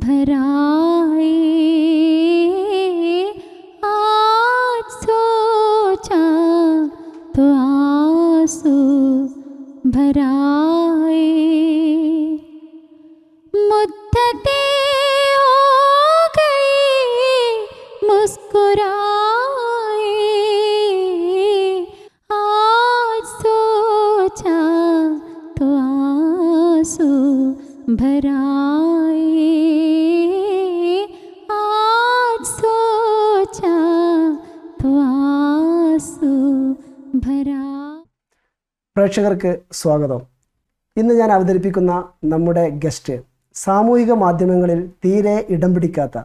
भराए आज सोचा तो आंसू भराए मुद्दतें हो गई मुस्कुराए आज सोचा तो आंसू भराए आज सोचा तो आंसू भरा പ്രേക്ഷകർക്ക് സ്വാഗതം ഇന്ന് ഞാൻ അവതരിപ്പിക്കുന്ന നമ്മുടെ ഗസ്റ്റ് സാമൂഹിക മാധ്യമങ്ങളിൽ തീരെ ഇടം പിടിക്കാത്ത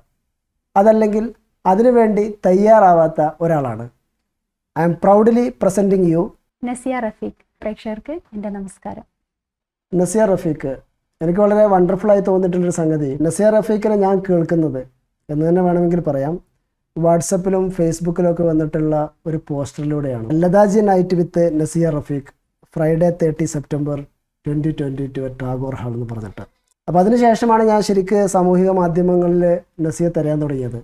അതല്ലെങ്കിൽ അതിനുവേണ്ടി തയ്യാറാവാത്ത ഒരാളാണ് I am proudly presenting you Nazia Rafeeq പ്രേക്ഷകർക്ക് എൻ്റെ നമസ്കാരം നസിയ റഫീഖ് എനിക്ക് വളരെ വണ്ടർഫുള്ളായി തോന്നിയിട്ടുള്ളൊരു സംഗതി നസീർ റഫീഖിനെ ഞാൻ കേൾക്കുന്നത് എന്ന് തന്നെ വേണമെങ്കിൽ പറയാം. വാട്സപ്പിലും ഫേസ്ബുക്കിലും ഒക്കെ വന്നിട്ടുള്ള ഒരു പോസ്റ്ററിലൂടെയാണ്. Lataji night with Nazir Rafiq Friday thirty September twenty twenty two Tagore hall എന്ന് പറഞ്ഞിട്ട്. അപ്പോൾ അതിനുശേഷമാണ് ഞാൻ ശരിക്ക് സാമൂഹിക മാധ്യമങ്ങളിൽ നസീർ തരാൻ തുടങ്ങിയത്.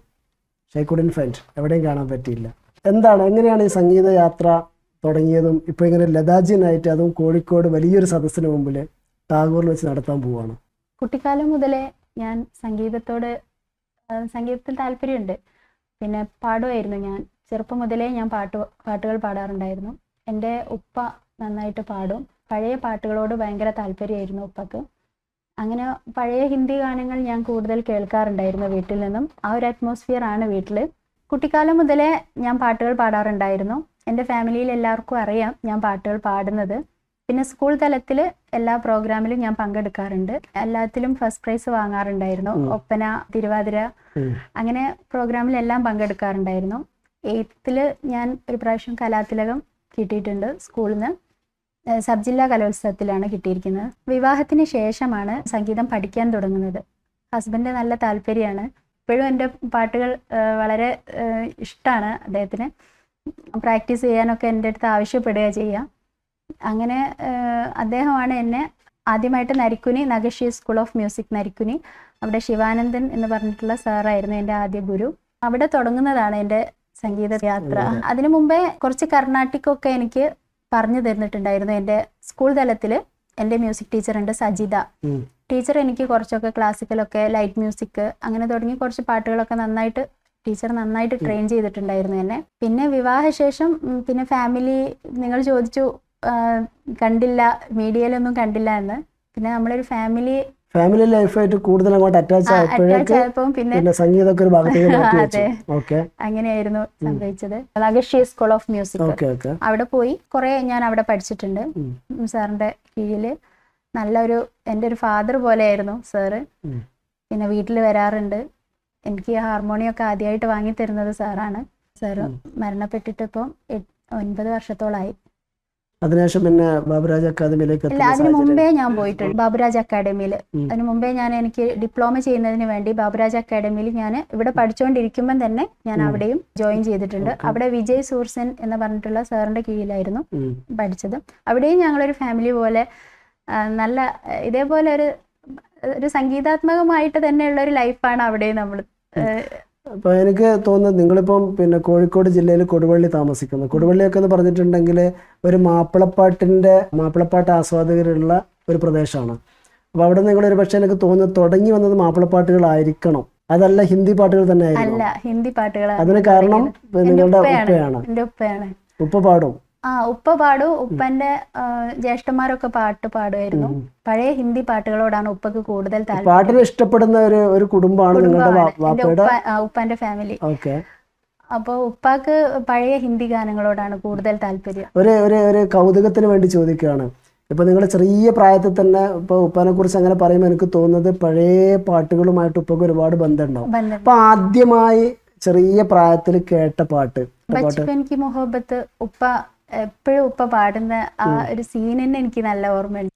ഷൈക്കുഡിൻ ഫ്രണ്ട് എവിടെയും കാണാൻ പറ്റിയില്ല. എന്താണ് എങ്ങനെയാണ് ഈ സംഗീത യാത്ര തുടങ്ങിയതും ഇപ്പോൾ ഇങ്ങനെ ലതാജി നൈറ്റ് അതും കോഴിക്കോട് വലിയൊരു സദസ്സിന് മുമ്പിൽ ടാഗോറിൽ വെച്ച് നടത്താൻ പോവാണ്. കുട്ടിക്കാലം മുതലേ ഞാൻ സംഗീതത്തോട് സംഗീതത്തിൽ താല്പര്യമുണ്ട്. പിന്നെ പാടുമായിരുന്നു ഞാൻ. ചെറുപ്പം മുതലേ ഞാൻ പാട്ട് പാട്ടുകൾ പാടാറുണ്ടായിരുന്നു. എന്റെ ഉപ്പ നന്നായിട്ട് പാടും. പഴയ പാട്ടുകളോട് ഭയങ്കര താല്പര്യമായിരുന്നു ഉപ്പക്ക്. അങ്ങനെ പഴയ ഹിന്ദി ഗാനങ്ങൾ ഞാൻ കൂടുതൽ കേൾക്കാറുണ്ടായിരുന്നു വീട്ടിൽ നിന്നും. ആ ഒരു അറ്റ്മോസ്ഫിയർ ആണ് വീട്ടിൽ. കുട്ടിക്കാലം മുതലേ ഞാൻ പാട്ടുകൾ പാടാറുണ്ടായിരുന്നു. എന്റെ ഫാമിലിയിൽ എല്ലാവർക്കും അറിയാം ഞാൻ പാട്ടുകൾ പാടുന്നത്. പിന്നെ സ്കൂൾ തലത്തിൽ എല്ലാ പ്രോഗ്രാമിലും ഞാൻ പങ്കെടുക്കാറുണ്ട്. എല്ലാത്തിലും ഫസ്റ്റ് പ്രൈസ് വാങ്ങാറുണ്ടായിരുന്നു. ഒപ്പന തിരുവാതിര അങ്ങനെ പ്രോഗ്രാമിലെല്ലാം പങ്കെടുക്കാറുണ്ടായിരുന്നു. എയ്ത്തിൽ ഞാൻ ഒരു പ്രാവശ്യം കലാതിലകം കിട്ടിയിട്ടുണ്ട് സ്കൂളിൽ നിന്ന് സബ് ജില്ലാ കലോത്സവത്തിലാണ് കിട്ടിയിരിക്കുന്നത്. വിവാഹത്തിന് ശേഷമാണ് സംഗീതം പഠിക്കാൻ തുടങ്ങുന്നത്. ഹസ്ബൻഡ് നല്ല താല്പര്യമാണ്. ഇപ്പോഴും എന്റെ പാട്ടുകൾ വളരെ ഇഷ്ടമാണ് അദ്ദേഹത്തിന്. പ്രാക്ടീസ് ചെയ്യാനൊക്കെ എന്റെ അടുത്ത് ആവശ്യപ്പെടുക ചെയ്യുക അങ്ങനെ അദ്ദേഹമാണ് എന്നെ ആദ്യമായിട്ട് നരിക്കുനി നഗശ്ശി സ്കൂൾ ഓഫ് മ്യൂസിക് നരിക്കുനി. അവിടെ ശിവാനന്ദൻ എന്ന് പറഞ്ഞിട്ടുള്ള സാറായിരുന്നു എന്റെ ആദ്യ ഗുരു. അവിടെ തുടങ്ങുന്നതാണ് എന്റെ സംഗീത യാത്ര. അതിനു മുമ്പേ കുറച്ച് കർണാട്ടിക്കൊക്കെ എനിക്ക് പറഞ്ഞു തന്നിട്ടുണ്ടായിരുന്നു എന്റെ സ്കൂൾ തലത്തിൽ എന്റെ മ്യൂസിക് ടീച്ചർ ഉണ്ട് സജിത. ടീച്ചർ എനിക്ക് കുറച്ചൊക്കെ ക്ലാസിക്കലൊക്കെ ലൈറ്റ് മ്യൂസിക് അങ്ങനെ തുടങ്ങി കുറച്ച് പാട്ടുകളൊക്കെ നന്നായിട്ട് ടീച്ചർ നന്നായിട്ട് ട്രെയിൻ ചെയ്തിട്ടുണ്ടായിരുന്നു എന്നെ. പിന്നെ വിവാഹശേഷം പിന്നെ ഫാമിലി നിങ്ങൾ ചോദിച്ചു കണ്ടില്ല മീഡിയയിലൊന്നും കണ്ടില്ല എന്ന്. പിന്നെ നമ്മളൊരു ഫാമിലി ഫാമിലി ലൈഫായിട്ട് കൂടുതൽ അങ്ങോട്ട് അറ്റാച്ച് പിന്നെ സംഗീതമൊക്കെ ഒരു ഭാഗത്തേക്ക് മാറ്റി വെച്ചു. ഓക്കെ അങ്ങനെയായിരുന്നു സംഭവിച്ചത്. നഗഷി സ്കൂൾ ഓഫ് മ്യൂസിക് അവിടെ പോയി കുറെ ഞാൻ അവിടെ പഠിച്ചിട്ടുണ്ട്. സാറിന്റെ കീഴിൽ. നല്ലൊരു എന്റെ ഒരു ഫാദർ പോലെയായിരുന്നു സാറ്. പിന്നെ വീട്ടിൽ വരാറുണ്ട്. എനിക്ക് ഹാർമോണിയൊക്കെ ആദ്യമായിട്ട് വാങ്ങി തരുന്നത് സാറാണ്. സാറ്. മരണപ്പെട്ടിട്ട് ഇപ്പം ഒൻപത് വർഷത്തോളായി. അതിനുശേഷം പിന്നെ ബാബുരാജ് അക്കാദമിയിലേക്ക് എത്തുന്ന അതിന് മുമ്പേ ഞാൻ പോയിട്ടുണ്ട് ബാബുരാജ് അക്കാദമിയിൽ. അതിന് മുമ്പേ ഞാൻ എനിക്ക് ഡിപ്ലോമ ചെയ്യുന്നതിന് വേണ്ടി ബാബുരാജ് അക്കാദമിയിൽ ഞാൻ ഇവിടെ പഠിച്ചുകൊണ്ടിരിക്കുമ്പോൾ തന്നെ ഞാൻ. അവിടെയും ജോയിൻ ചെയ്തിട്ടുണ്ട്. അവിടെ വിജയ് സൂർസൻ എന്ന് പറഞ്ഞിട്ടുള്ള സാറിന്റെ കീഴിലായിരുന്നു. പഠിച്ചത് അവിടെയും ഞങ്ങളൊരു ഫാമിലി പോലെ നല്ല ഇതേപോലെ ഒരു ഒരു സംഗീതാത്മകമായിട്ട് തന്നെയുള്ള ഒരു ലൈഫാണ് അവിടെ നമ്മൾ അപ്പൊ എനിക്ക് തോന്നുന്നത് നിങ്ങളിപ്പം പിന്നെ കോഴിക്കോട് ജില്ലയിൽ കൊടുവള്ളി താമസിക്കുന്നു. കൊടുവള്ളിയൊക്കെ എന്ന് പറഞ്ഞിട്ടുണ്ടെങ്കിൽ ഒരു മാപ്പിളപ്പാട്ടിന്റെ മാപ്പിളപ്പാട്ട് ആസ്വാദകരുള്ള ഒരു പ്രദേശമാണ്. അപ്പൊ അവിടെ നിങ്ങൾ ഒരു പക്ഷേ എനിക്ക് തോന്നുന്നത് തുടങ്ങി വന്നത് മാപ്പിളപ്പാട്ടുകളായിരിക്കണം. അതല്ല ഹിന്ദി പാട്ടുകൾ തന്നെ ആയിരുന്നു ഹിന്ദി പാട്ടുകൾ അതിന് കാരണം നിങ്ങളുടെ ഉപ്പയാണ്. ഉപ്പ പാടും. ആ ഉപ്പ പാടും. ഉപ്പന്റെ ജ്യേഷ്ഠന്മാരൊക്കെ പാട്ട് പാടുമായിരുന്നു. പഴയ ഹിന്ദി പാട്ടുകളോടാണ് ഉപ്പക്ക് കൂടുതൽ താല്പര്യം. പാട്ടിൽ ഇഷ്ടപ്പെടുന്ന ഒരു ഒരു കുടുംബമാണ് നിങ്ങളുടെ ഉപ്പന്റെ ഫാമിലി. ഓക്കെ. അപ്പോൾ ഉപ്പാക്ക് പഴയ ഹിന്ദി ഗാനങ്ങളോടാണ് കൂടുതൽ താല്പര്യം. ഒരു ഒരു ഒരു കൗതുകത്തിന് വേണ്ടി ചോദിക്കുകയാണ്. ഇപ്പൊ നിങ്ങൾ ചെറിയ പ്രായത്തിൽ തന്നെ ഇപ്പൊ ഉപ്പാനെ കുറിച്ച് അങ്ങനെ പറയുമ്പോൾ എനിക്ക് തോന്നുന്നത് പഴയ പാട്ടുകളുമായിട്ട് ഉപ്പൊക്കെ ഒരുപാട് ബന്ധമുണ്ടാവും. ബന്ധം. അപ്പൊ ആദ്യമായി ചെറിയ പ്രായത്തിൽ കേട്ട പാട്ട്. ഇപ്പൊ കി മുഹബത്ത് ഉപ്പ എപ്പോഴും ഉപ്പ പാടുന്ന ആ ഒരു സീൻ തന്നെ എനിക്ക് നല്ല ഓർമ്മയുണ്ട്.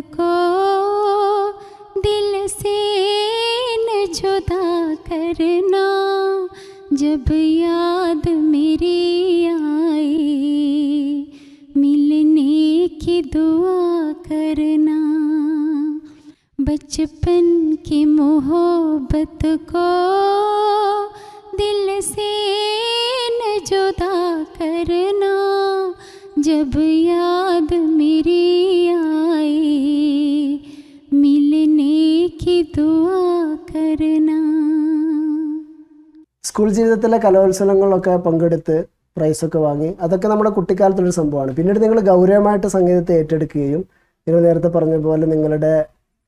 को दिल से न जुदा करना, जब याद मेरी आई, मिलने की दुआ करना। बचपन की मोहब्बत को दिल से न जुदा करना, जब याद मेरी സ്കൂൾ ജീവിതത്തിലെ കലോത്സവങ്ങളിലൊക്കെ പങ്കെടുത്ത് പ്രൈസൊക്കെ വാങ്ങി അതൊക്കെ നമ്മുടെ കുട്ടിക്കാലത്തുള്ളൊരു സംഭവമാണ്. പിന്നീട് നിങ്ങൾ ഗൗരവമായിട്ട് സംഗീതത്തെ ഏറ്റെടുക്കുകയും നിങ്ങൾ നേരത്തെ പറഞ്ഞ പോലെ നിങ്ങളുടെ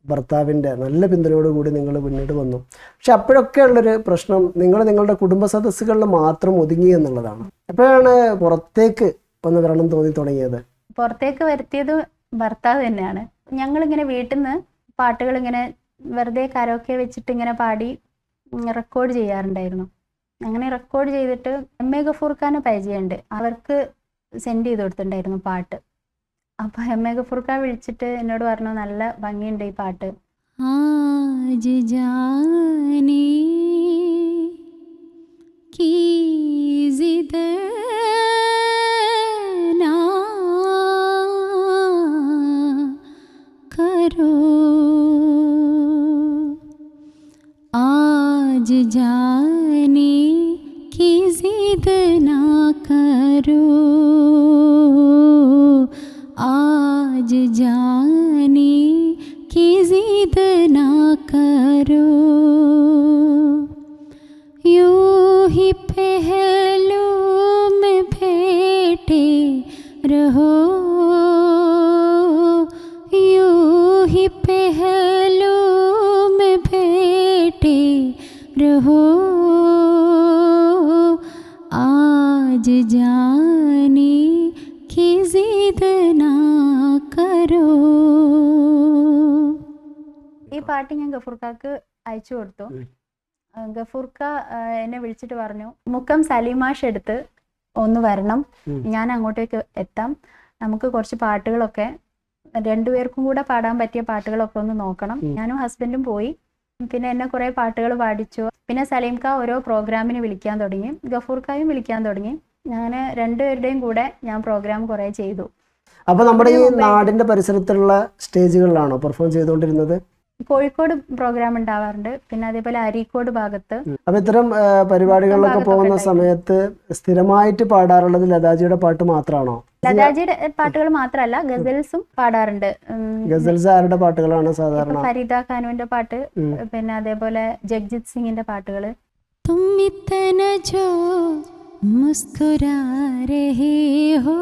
ഭർത്താവിന്റെ നല്ല പിന്തുണയോടുകൂടി നിങ്ങൾ മുന്നോട്ട് വന്നു. പക്ഷെ അപ്പോഴൊക്കെ ഉള്ളൊരു പ്രശ്നം നിങ്ങൾ നിങ്ങളുടെ കുടുംബ സദസ്സുകളിൽ മാത്രം ഒതുങ്ങി എന്നുള്ളതാണ്. എപ്പോഴാണ് പുറത്തേക്ക് ഒന്ന് വരണം തോന്നി തുടങ്ങിയത്? പുറത്തേക്ക് വരുത്തിയത് ഭർത്താവ് തന്നെയാണ്. ഞങ്ങളിങ്ങനെ വീട്ടിൽ നിന്ന് പാട്ടുകൾ ഇങ്ങനെ വെറുതെ കരോക്കെ വെച്ചിട്ട് ഇങ്ങനെ പാടി റെക്കോർഡ് ചെയ്യാറുണ്ടായിരുന്നു അങ്ങനെ റെക്കോർഡ് ചെയ്തിട്ട് എം എ ഗഫൂർ ഖാന് പരിചയമുണ്ട് അവർക്ക് സെൻഡ് ചെയ്ത് കൊടുത്തിട്ടുണ്ടായിരുന്നു പാട്ട് അപ്പോൾ എം എ ഗഫൂർ ഖാൻ വിളിച്ചിട്ട് എന്നോട് പറഞ്ഞു നല്ല ഭംഗിയുണ്ട് ഈ പാട്ട് आज जाने की जिद ना करो जाने की जिद ना करो। आज जाने की जिद ना करो ഈ പാട്ട് ഞാൻ ഗഫൂർക്കാക്ക് അയച്ചു കൊടുത്തു ഉം. ആ, ഗഫൂർക്ക ആ, എന്നെ വിളിച്ചിട്ട് പറഞ്ഞു മുക്കം സലീമാഷ് എടുത്ത് ഒന്ന് വരണം ഉം. ഞാൻ അങ്ങോട്ടേക്ക് എത്താം നമുക്ക് കുറച്ച് പാട്ടുകളൊക്കെ രണ്ടുപേർക്കും കൂടെ പാടാൻ പറ്റിയ പാട്ടുകളൊക്കെ ഒന്ന് നോക്കണം ഉം. ഞാനും ഹസ്ബൻഡും പോയി പിന്നെ എന്നെ കുറേ പാട്ടുകൾ പാടിച്ചു. പിന്നെ സലീം ഖാ ഓരോ പ്രോഗ്രാമിന് വിളിക്കാൻ തുടങ്ങി. ഗഫൂർ ഖായും വിളിക്കാൻ തുടങ്ങി. അങ്ങനെ രണ്ടുപേരുടെയും കൂടെ ഞാൻ പ്രോഗ്രാം കുറേ ചെയ്തു. അപ്പൊ നമ്മുടെ ഈ നാടിന്റെ പരിസരത്തുള്ള സ്റ്റേജുകളിലാണോ പെർഫോം ചെയ്തുകൊണ്ടിരുന്നത്? കോഴിക്കോട് പ്രോഗ്രാം ഉണ്ടാവാറുണ്ട്. പിന്നെ അതേപോലെ അരീക്കോട് ഭാഗത്ത് അപ്പൊ ഇത്തരം പരിപാടികളിലൊക്കെ പോകുന്ന സമയത്ത് സ്ഥിരമായിട്ട് പാടാറുള്ളത് ലതാജിയുടെ പാട്ട് മാത്രമാണോ ലതാജിയുടെ പാട്ടുകൾ മാത്രമല്ല ഗസൽസും പാടാറുണ്ട്. ഗസൽസ് ആരുടെ പാട്ടുകളാണ് സാധാരണ? ഫരീദ ഖാനുവിന്റെ പാട്ട് പിന്നെ അതേപോലെ ജഗ്ജിത് സിംഗിന്റെ പാട്ടുകൾ തുമ്മിത്തന ജോ രഹേ ഹോ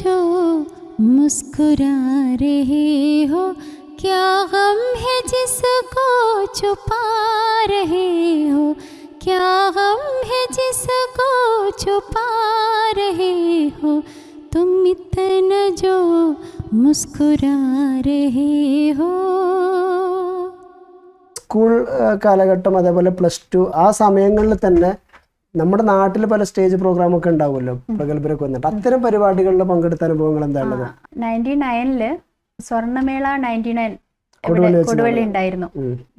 ജോ मुस्कुरा रहे हो क्या गम है जिसको छुपा रहे हो क्या गम है जिसको छुपा रहे हो तुम इतना जो मुस्कुरा रहे हो സ്കൂൾ ആ, കാലഘട്ടം അതേപോലെ പ്ലസ് ടു ആ സമയങ്ങളിൽ തന്നെ നമ്മുടെ നാട്ടിൽ പല സ്റ്റേജ് പ്രോഗ്രാം ഒക്കെ ഉണ്ടാവുമല്ലോ പ്രഗത്ഭരൊക്കെ വന്നിട്ട് അത്തരം പരിപാടികളിൽ പങ്കെടുത്ത അനുഭവങ്ങൾ എന്താണുള്ളത് നയന്റി നയനിൽ സ്വർണമേള നയന്റി നയൻ കൊടുവള്ളി. ഉണ്ടായിരുന്നു.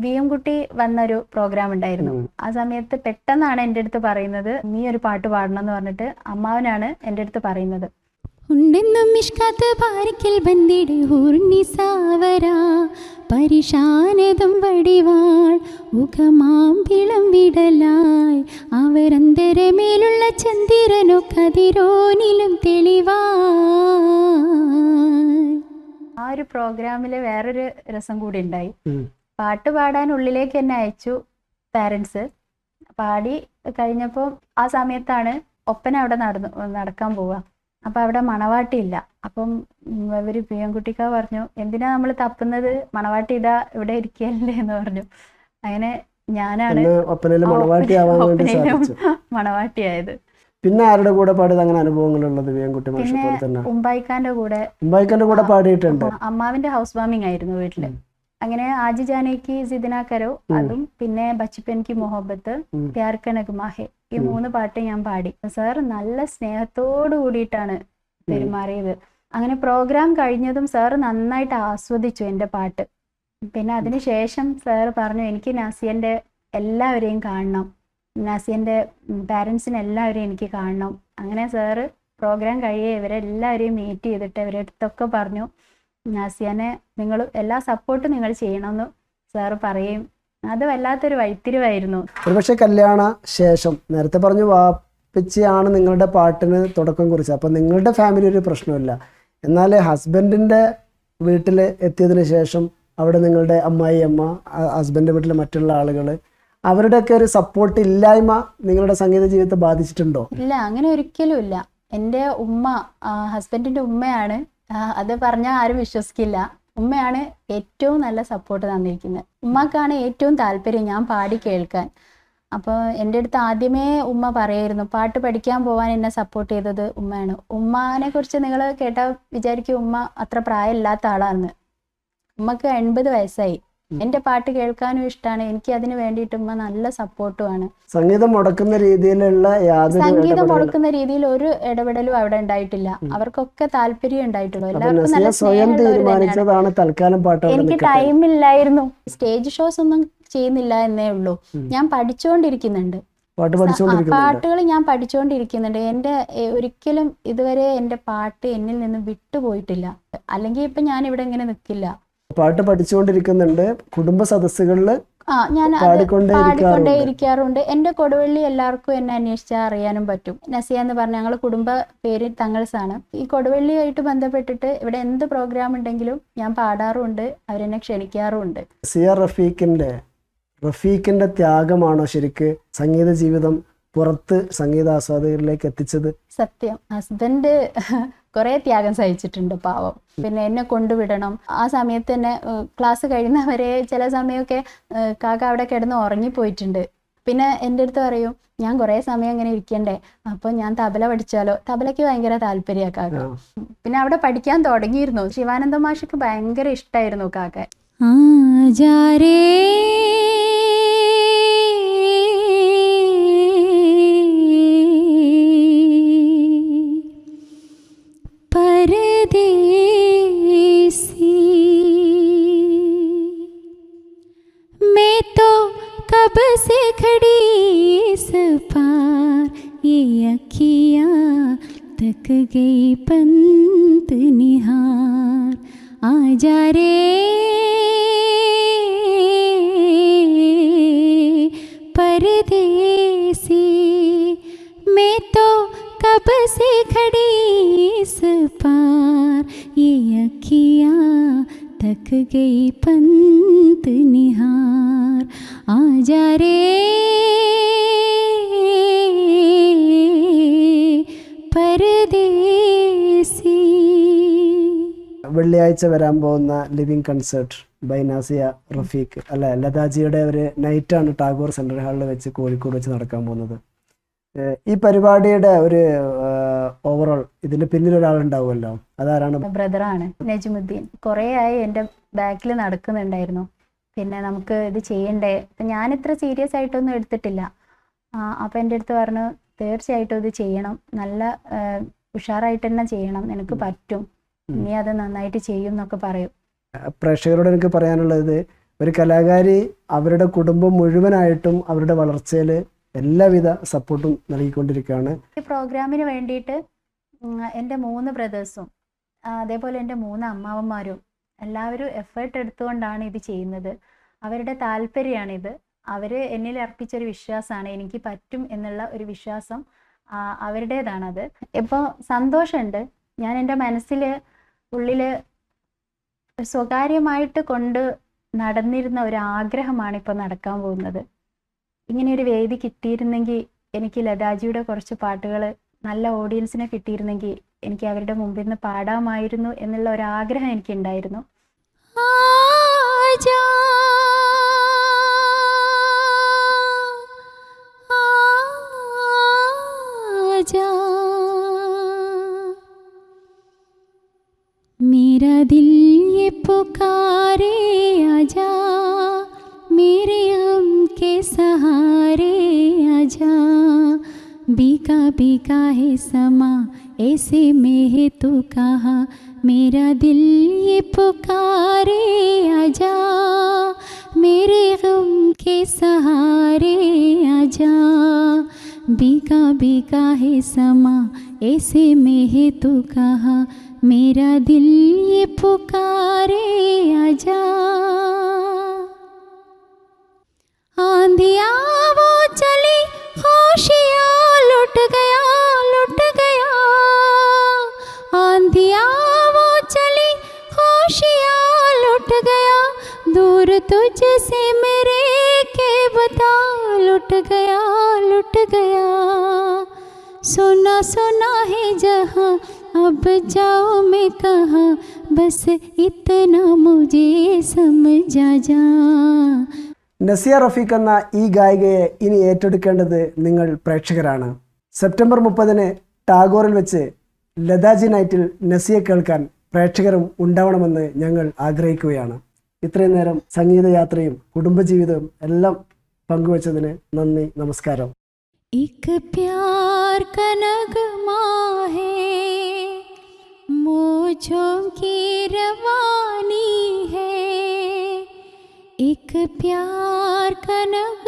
വി എം കുട്ടി വന്നൊരു പ്രോഗ്രാം ഉണ്ടായിരുന്നു. ആ സമയത്ത് പെട്ടെന്നാണ് എന്റെ അടുത്ത് പറയുന്നത് നീ ഒരു പാട്ട് പാടണം എന്ന് പറഞ്ഞിട്ട് അമ്മാവനാണ് എന്റെ അടുത്ത് പറയുന്നത്. ഉണ്ടെന്നും മിഷ്കാത്ത് പാരിക്കൽ ബന്ദിടെ ഊർണി സാവര. പരിശാനതും വടിവാൾ മുഖമാമ്പിളം വിടലായി. അവരന്തരമേലുള്ള ചന്ദ്രനോ കതിരോനിലും തെളിവായി. ആ ഒരു പ്രോഗ്രാമിൽ വേറൊരു രസം കൂടി ഉണ്ടായി. പാട്ട് പാടാൻ ഉള്ളിലേക്ക് എന്നെ അയച്ചു പാരൻസ്. പാടി കഴിഞ്ഞപ്പോൾ ആ സമയത്താണ് ഒപ്പന അവിടെ നടന്നു നടക്കാൻ പോവുക. അപ്പം അവിടെ മണവാട്ടി ഇല്ല. അപ്പം ഇവർ പിയൻകുട്ടിക്ക പറഞ്ഞു എന്തിനാ നമ്മൾ തപ്പുന്നത്? മണവാട്ടി ഇതാ ഇവിടെ ഇരിക്കല്ലേ എന്ന് പറഞ്ഞു. അങ്ങനെ ഞാനാണ് മണവാട്ടിയായത് പിന്നെ ആരുടെ കൂടെ പാടിയത് അങ്ങനെ അനുഭവങ്ങളുള്ളത് ഉള്ളത് പിന്നെ ഉമ്പായിക്കാന്റെ കൂടെ കൂടെ പാടിയിട്ടുണ്ട്. അമ്മാവിന്റെ ഹൗസ് വാമിംഗ് ആയിരുന്നു വീട്ടിൽ. അങ്ങനെ ആജി ജാനേക്ക് സിദിനാ കരോ അതും പിന്നെ ബച്ചപ്പൻ കി മൊഹബത്ത് പ്യാർക്കനക് പ്യാർ ക നഗ്മാ ഹെ ഈ മൂന്ന് പാട്ട് ഞാൻ പാടി. സാർ നല്ല സ്നേഹത്തോടു കൂടിയിട്ടാണ് പെരുമാറിയത്. അങ്ങനെ പ്രോഗ്രാം കഴിഞ്ഞതും സാർ നന്നായിട്ട് ആസ്വദിച്ചു എന്റെ പാട്ട്. പിന്നെ അതിനുശേഷം സാർ പറഞ്ഞു എനിക്ക് നാസിയന്റെ എല്ലാവരെയും കാണണം. നാസിയന്റെ പാരൻസിനെ എല്ലാവരെയും എനിക്ക് കാണണം. അങ്ങനെ സാറ് പ്രോഗ്രാം കഴിയെ ഇവരെല്ലാവരെയും മീറ്റ് ചെയ്തിട്ട് ഇവരുടെ അടുത്തൊക്കെ പറഞ്ഞു നാസിയനെ നിങ്ങൾ എല്ലാ സപ്പോർട്ടും നിങ്ങൾ ചെയ്യണമെന്ന് സാറ് പറയും. അത് വല്ലാത്തൊരു വൈത്തിരിവായിരുന്നു. ഒരുപക്ഷെ കല്യാണ ശേഷം നേരത്തെ പറഞ്ഞു വാപ്പിച്ചാണ് നിങ്ങളുടെ പാട്ടിന് തുടക്കം കുറിച്ചത്. അപ്പം നിങ്ങളുടെ ഫാമിലി ഒരു പ്രശ്നമില്ല എന്നാൽ ഹസ്ബൻഡിന്റെ വീട്ടിൽ എത്തിയതിന് ശേഷം അവിടെ നിങ്ങളുടെ അമ്മായി അമ്മ ഹസ്ബൻഡ് വീട്ടിലെ മറ്റുള്ള ആളുകൾ അവരുടെയൊക്കെ ഒരു സപ്പോർട്ട് ഇല്ലായ്മ നിങ്ങളുടെ സംഗീത ജീവിതത്തെ ബാധിച്ചിട്ടുണ്ടോ? ഇല്ല അങ്ങനെ ഒരിക്കലും ഇല്ല. എന്റെ ഉമ്മ ഹസ്ബൻഡിന്റെ ഉമ്മയാണ്. അത് പറഞ്ഞാൽ ആരും വിശ്വസിക്കില്ല. ഉമ്മയാണ് ഏറ്റവും നല്ല സപ്പോർട്ട് തന്നിരിക്കുന്നത്. ഉമ്മക്കാണ് ഏറ്റവും താല്പര്യം ഞാൻ പാടി കേൾക്കാൻ. അപ്പോൾ എന്റെ അടുത്ത് ആദ്യമേ ഉമ്മ പറയായിരുന്നു പാട്ട് പഠിക്കാൻ പോകാൻ എന്നെ സപ്പോർട്ട് ചെയ്തത് ഉമ്മയാണ്. ഉമ്മാനെ കുറിച്ച് നിങ്ങൾ കേട്ടാൽ വിചാരിക്കും ഉമ്മ അത്ര പ്രായമില്ലാത്ത ആളാണ് ഉമ്മക്ക് എൺപത് വയസ്സായി. എന്റെ പാട്ട് കേൾക്കാനും ഇഷ്ടമാണ് എനിക്ക് അതിന് വേണ്ടിയിട്ട് ഉമ്മ നല്ല സപ്പോർട്ടുമാണ്. സംഗീതം മുടക്കുന്ന രീതിയിലുള്ള സംഗീതം മുടക്കുന്ന രീതിയിൽ ഒരു ഇടപെടലും അവിടെ ഉണ്ടായിട്ടില്ല. അവർക്കൊക്കെ താല്പര്യം ഉണ്ടായിട്ടുള്ളൂ. എല്ലാവർക്കും നല്ല തീരുമാനിച്ചതാണ് തൽക്കാലം പാട്ട് എനിക്ക് ടൈം ഇല്ലായിരുന്നു. സ്റ്റേജ് ഷോസ് ഒന്നും ചെയ്യുന്നില്ല എന്നേ ഉള്ളൂ. ഞാൻ പഠിച്ചുകൊണ്ടിരിക്കുന്നുണ്ട്. പാട്ടുകൾ ഞാൻ പഠിച്ചുകൊണ്ടിരിക്കുന്നുണ്ട്. എന്റെ ഒരിക്കലും ഇതുവരെ എന്റെ പാട്ട് എന്നിൽ നിന്ന് വിട്ടുപോയിട്ടില്ല. അല്ലെങ്കിൽ ഇപ്പൊ ഞാൻ ഇവിടെ ഇങ്ങനെ നിൽക്കില്ല പാട്ട് പഠിച്ചുകൊണ്ടിരിക്കുന്നുണ്ട്. കുടുംബ സദസ്സുകളിൽ ആ ഞാൻ പാടിക്കൊണ്ടേ ഇരിക്കാറുണ്ട്. എന്റെ കൊടുവള്ളി എല്ലാവർക്കും എന്നെ അന്വേഷിച്ചാൽ അറിയാനും പറ്റും. നസിയ എന്ന് പറഞ്ഞ ഞങ്ങൾ കുടുംബ പേര് തങ്ങൾസാണ്. ഈ കൊടുവള്ളിയായിട്ട് ബന്ധപ്പെട്ടിട്ട് ഇവിടെ എന്ത് പ്രോഗ്രാം ഉണ്ടെങ്കിലും ഞാൻ പാടാറുമുണ്ട് അവരെന്നെ ക്ഷണിക്കാറുമുണ്ട് സിയ റഫീഖിന്റെ റഫീഖിന്റെ ത്യാഗമാണോ ശരിക്ക് സംഗീത ജീവിതം പുറത്ത് സംഗീത ആസ്വാദകരിലേക്ക് എത്തിച്ചത്? സത്യം. ഹസ്ബൻഡ് കുറേ ത്യാഗം സഹിച്ചിട്ടുണ്ട് പാവം. പിന്നെ എന്നെ കൊണ്ടുവിടണം. ആ സമയത്ത് തന്നെ ക്ലാസ് കഴിയുന്നവരെ ചില സമയമൊക്കെ ഏഹ്, കാക്ക അവിടെ കിടന്ന് ഉറങ്ങിപ്പോയിട്ടുണ്ട് പിന്നെ എന്റെ അടുത്ത് പറയും ഞാൻ കുറേ സമയം ഇങ്ങനെ ഇരിക്കണ്ടേ? അപ്പോൾ ഞാൻ തബല പഠിച്ചാലോ? തബലയ്ക്ക് ഭയങ്കര താല്പര്യമാണ് കാക്ക. പിന്നെ അവിടെ പഠിക്കാൻ തുടങ്ങിയിരുന്നു. ശിവാനന്ദ മാഷിക്ക് ഭയങ്കര ഇഷ്ടമായിരുന്നു കാക്ക. परदेसी। मैं तो कब से खड़ी इस पार, ये अखिया तक गई पंत निहार। आ जा रे गई पंत निहार आजा रे परदेसी വെള്ളിയാഴ്ച വരാൻ പോകുന്ന living concert by Nazia Rafeeq അല്ല ലതാജിയുടെ ഒരു നൈറ്റാണ് ടാഗോർ സെൻട്രൽ ഹാളിൽ വെച്ച് കോഴിക്കോട് വെച്ച് നടക്കാൻ പോകുന്നത് ഏഹ് ഈ പരിപാടിയുടെ ഒരു ഓവറോൾ ഇതിന്റെ പിന്നിൽ ഒരാളുണ്ടാവുമല്ലോ അതാരാണ് ബ്രദറാണ് നജ്മുദ്ദീൻ കുറേ ആയി എൻ്റെ ബാക്കിൽ നടക്കുന്നുണ്ടായിരുന്നു. പിന്നെ നമുക്ക് ഇത് ചെയ്യണ്ടേ? അപ്പം ഞാൻ ഇത്ര സീരിയസ് ആയിട്ടൊന്നും എടുത്തിട്ടില്ല. അപ്പം എന്റെ അടുത്ത് പറഞ്ഞു തീർച്ചയായിട്ടും ഇത് ചെയ്യണം. നല്ല ഉഷാറായിട്ട് തന്നെ ചെയ്യണം. നിനക്ക് പറ്റും. നീ അത് നന്നായിട്ട് ചെയ്യും എന്നൊക്കെ പറയും. പ്രേക്ഷകരോട് എനിക്ക് പറയാനുള്ളത് ഒരു കലാകാരി അവരുടെ കുടുംബം മുഴുവനായിട്ടും അവരുടെ വളർച്ചയിൽ എല്ലാവിധ സപ്പോർട്ടും നൽകിക്കൊണ്ടിരിക്കുകയാണ്. ഈ പ്രോഗ്രാമിന് വേണ്ടിയിട്ട് എന്റെ മൂന്ന് ബ്രദേഴ്സും അതേപോലെ എന്റെ മൂന്ന് അമ്മാവന്മാരും എല്ലാവരും എഫേർട്ട് എടുത്തുകൊണ്ടാണ് ഇത് ചെയ്യുന്നത്. അവരുടെ താല്പര്യമാണിത്. അവർ എന്നിൽ അർപ്പിച്ചൊരു വിശ്വാസമാണ്. എനിക്ക് പറ്റും എന്നുള്ള ഒരു വിശ്വാസം അവരുടേതാണത്. ഇപ്പോൾ സന്തോഷമുണ്ട്. ഞാൻ എന്റെ മനസ്സിൽ ഉള്ളിൽ സ്വകാര്യമായിട്ട് കൊണ്ട് നടന്നിരുന്ന ഒരു ആഗ്രഹമാണ് ഇപ്പോൾ നടക്കാൻ പോകുന്നത്. ഇങ്ങനെയൊരു വേദി കിട്ടിയിരുന്നെങ്കിൽ എനിക്ക് ലതാജിയുടെ കുറച്ച് പാട്ടുകൾ നല്ല ഓഡിയൻസിനെ കിട്ടിയിരുന്നെങ്കിൽ എനിക്ക് അവരുടെ മുമ്പിൽ നിന്ന് പാടാമായിരുന്നു എന്നുള്ള ഒരു ആഗ്രഹം എനിക്കുണ്ടായിരുന്നു आजा आजा मेरा दिल ये पुकारे आजा मेरे हम के सहारे आजा बीका बीका है समा ऐसे में है तू कहा? मेरा दिल ये पुकारे, आजा। मेरे गम के सहारे, आजा। बीका बीका है समा, ऐसे में है तू कहा? मेरा दिल ये पुकारे, आजा। आंधिया वो लुट गया लुट गया सुना सुना है जहाँ अब जाओ मैं कहाँ बस इतना मुझे समझा जा നസിയ റഫീഖ് എന്ന ഈ ഗായികയെ ഇനി ഏറ്റെടുക്കേണ്ടത് നിങ്ങൾ പ്രേക്ഷകരാണ് സെപ്റ്റംബർ മുപ്പതിന് ടാഗോറിൽ വെച്ച് ലതാജി നൈറ്റിൽ നസിയെ കേൾക്കാൻ പ്രേക്ഷകരും ഉണ്ടാവണമെന്ന് ഞങ്ങൾ ആഗ്രഹിക്കുകയാണ് ഇത്രയും നേരം സംഗീതയാത്രയും കുടുംബജീവിതവും എല്ലാം പങ്കുവച്ചതിന് നന്ദി നമസ്കാരം. ഇക് പ്യാർ കനകമാഹേ മോജോ കീ ഹേ ഇക് പ്യാർ കനക